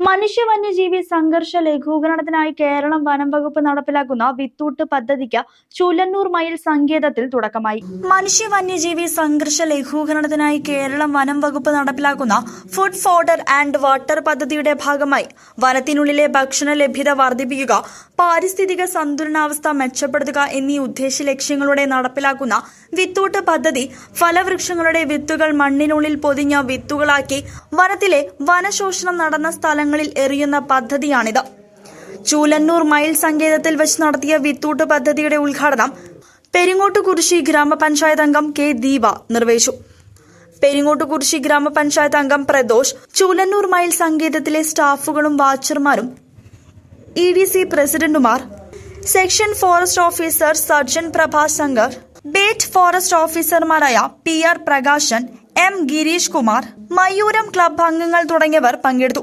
മനുഷ്യ വന്യജീവി സംഘർഷ ലഘൂകരണത്തിനായി കേരളം വനം വകുപ്പ് നടപ്പിലാക്കുന്ന വിത്തൂട്ട് പദ്ധതിക്ക് ചുലന്നൂർ മയിൽ സങ്കേതത്തിൽ തുടക്കമായി. മനുഷ്യ വന്യജീവി സംഘർഷ ലഘൂകരണത്തിനായി കേരളം വനം വകുപ്പ് നടപ്പിലാക്കുന്ന ഫുഡ് ഫോഡർ ആൻഡ് വാട്ടർ പദ്ധതിയുടെ ഭാഗമായി വനത്തിനുള്ളിലെ ഭക്ഷണ ലഭ്യത വർദ്ധിപ്പിക്കുക പാരിസ്ഥിതിക സന്തുലനാവസ്ഥ മെച്ചപ്പെടുത്തുക എന്നീ ഉദ്ദേശ ലക്ഷ്യങ്ങളോടെ നടപ്പിലാക്കുന്ന വിത്തൂട്ട് പദ്ധതി ഫലവൃക്ഷങ്ങളുടെ വിത്തുകൾ മണ്ണിനുള്ളിൽ പൊതിഞ്ഞ വിത്തുകളാക്കി വനത്തിലെ വനശോഷണം നടന്ന സ്ഥലങ്ങളിൽ എറിയുന്ന പദ്ധതിയാണിത്. ചൂലന്നൂർ മയിൽ സങ്കേതത്തിൽ വെച്ച് നടത്തിയ വിത്തൂട്ട് പദ്ധതിയുടെ ഉദ്ഘാടനം പെരിങ്ങോട്ടുകുരിശി ഗ്രാമപഞ്ചായത്ത് അംഗം കെ ദീപ നിർവഹിച്ചു. പെരിങ്ങോട്ടുകുരിശി ഗ്രാമപഞ്ചായത്ത് അംഗം പ്രദോഷ് ചൂലന്നൂർ മയിൽ സങ്കേതത്തിലെ സ്റ്റാഫുകളും വാച്ചർമാരും ഇ ഡി സി പ്രസിഡന്റുമാർ സെക്ഷൻ ഫോറസ്റ്റ് ഓഫീസർ സർജൻ പ്രഭാ ശങ്കർ ബേറ്റ് ഫോറസ്റ്റ് ഓഫീസർമാരായ P R Prakashan M Girish Kumar Mayooram club അംഗങ്ങൾ തുടങ്ങിയവർ പങ്കെടുത്തു.